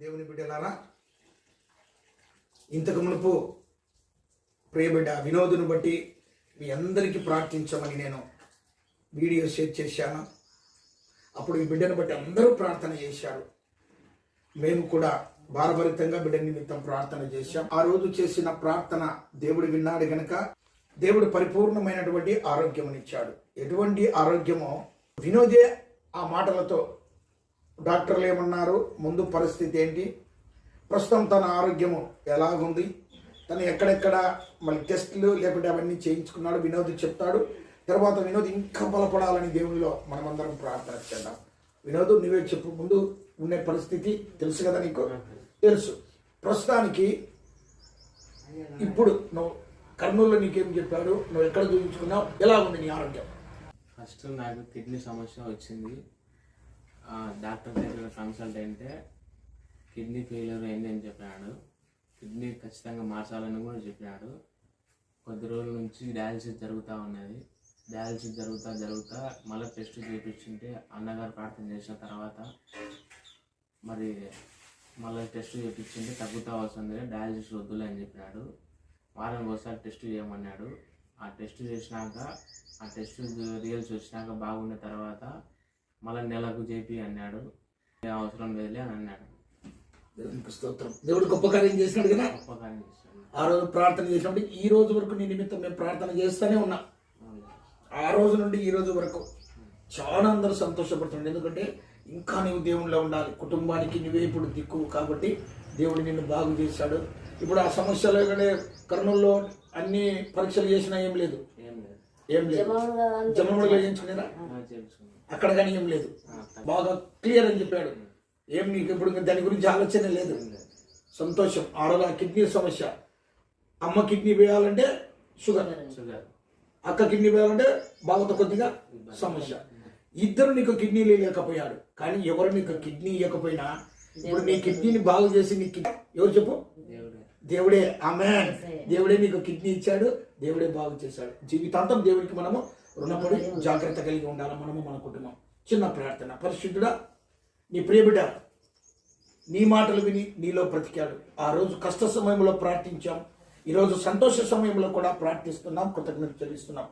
దేవుని బిడ్డలారా ఇంతకు మునుపు ప్రియబిడ్డ వినోదుని బట్టి మీ అందరికీ ప్రార్థించమని నేను వీడియో షేర్ చేశాను. అప్పుడు ఈ బిడ్డను బట్టి అందరూ ప్రార్థన చేశారు. మేము కూడా భారభరితంగా బిడ్డ నిమిత్తం ప్రార్థన చేశాం. ఆ రోజు చేసిన ప్రార్థన దేవుడు విన్నాడు గనక దేవుడు పరిపూర్ణమైనటువంటి ఆరోగ్యమునిచ్చాడు. ఎటువంటి ఆరోగ్యమో వినోదే ఆ మాటలతో డాక్టర్లు ఏమన్నారు? ముందు పరిస్థితి ఏంటి? ప్రస్తుతం తన ఆరోగ్యము ఎలాగుంది? తను ఎక్కడెక్కడ? మళ్ళీ టెస్టులు లేకుంటే అవన్నీ చేయించుకున్నాడు వినోద్ చెప్తాడు. తర్వాత వినోద్ ఇంకా బలపడాలని దేవునిలో మనమందరం ప్రార్థన చేద్దాం. వినోద్ నువ్వే చెప్పు. ముందు ఉండే పరిస్థితి తెలుసు కదా నీకు? తెలుసు. ప్రస్తుతానికి ఇప్పుడు నువ్వు కర్నూలులో నీకేం చెప్పాడు? నువ్వు ఎక్కడ చూపించుకున్నావు ఎలా ఉంది నీ ఆరోగ్యం? ఫస్ట్ నాకు కిడ్నీ సమస్య వచ్చింది. డాక్టర్ దగ్గర కన్సల్ట్ అయితే కిడ్నీ ఫెయిల్యూర్ అయింది అని చెప్పాడు కిడ్నీ ఖచ్చితంగా మార్చాలని కూడా చెప్పాడు కొద్ది రోజుల నుంచి డయాలసిస్ జరుగుతూ ఉన్నది. డయాలసిస్ జరుగుతా జరుగుతా మళ్ళీ టెస్ట్ చేయించుంటే అన్నగారు ప్రార్థన చేసిన తర్వాత మరి మళ్ళీ టెస్ట్ చేయించుంటే తగ్గుతా వస్తుంది డయాలసిస్ వద్దులే అని చెప్పినాడు. వారానికి ఒకసారి టెస్ట్ చేయమన్నాడు. ఆ టెస్ట్ చేసినాక ఆ టెస్ట్ రియల్స్ వచ్చినాక బాగున్న తర్వాత మళ్ళీ నెలకు చేపి అన్నాడు. "ఏ అవసరం లేదులే అని అన్నాడు. దేవునికి స్తోత్రం. దేవుడు గొప్ప కార్యం చేసినాడు కదా? గొప్ప కార్యం చేశాడు. ఆ రోజు ప్రార్థన చేసినప్పుడు ఈ రోజు వరకు నీ నిమిత్తం మేము ప్రార్థన చేస్తూనే ఉన్నాం. ఆ రోజు నుండి ఈ రోజు వరకు చాలా అందరూ సంతోషపడుతుంది ఎందుకంటే ఇంకా నీవు దేవునిలో ఉండాలి. కుటుంబానికి నువ్వే ఇప్పుడు దిక్కు. కాబట్టి దేవుడు నిన్ను బాగు చేశాడు. ఇప్పుడు ఆ సమస్యలు కానీ కర్నూలులో అన్ని పరీక్షలు చేసినా ఏం లేదు. ఏం లేదు. ఏం లేదు. చేయించుకున్నాం అక్కడ కానీ ఏం లేదు. బాగా క్లియర్ అని చెప్పాడు. ఏం నీకు ఇప్పుడు దాని గురించి ఆలోచన లేదు. సంతోషం. ఆ రోజు ఆ కిడ్నీ సమస్య. అమ్మ కిడ్నీ వేయాలంటే షుగర్. షుగర్. అక్క కిడ్నీ వేయాలంటే బావతో కొద్దిగా సమస్య. ఇద్దరు నీకు కిడ్నీలు లేకపోయాడు కానీ ఎవరు నీకు కిడ్నీ ఇవ్వకపోయినా ఇప్పుడు నీ కిడ్నీని బాగు చేసి నీ కిడ్నీ ఎవరు చెప్పు? దేవుడే. దేవుడే. ఆమె దేవుడే నీకు కిడ్నీ ఇచ్చాడు. దేవుడే బాగు చేశాడు. జీవితాంతం దేవుడికి మనము రుణపడి జాగ్రత్త కలిగి ఉండాలి. మనము మన కుటుంబం. చిన్న ప్రార్థన. పరిశుద్ధుడా నీ ప్రియబిడ్డ నీ మాటలు విని నీలో బ్రతికాడు. ఆ రోజు కష్ట సమయంలో ప్రార్థించాం. ఈరోజు సంతోష సమయంలో కూడా ప్రార్థిస్తున్నాం. కృతజ్ఞత చెల్లిస్తున్నాం.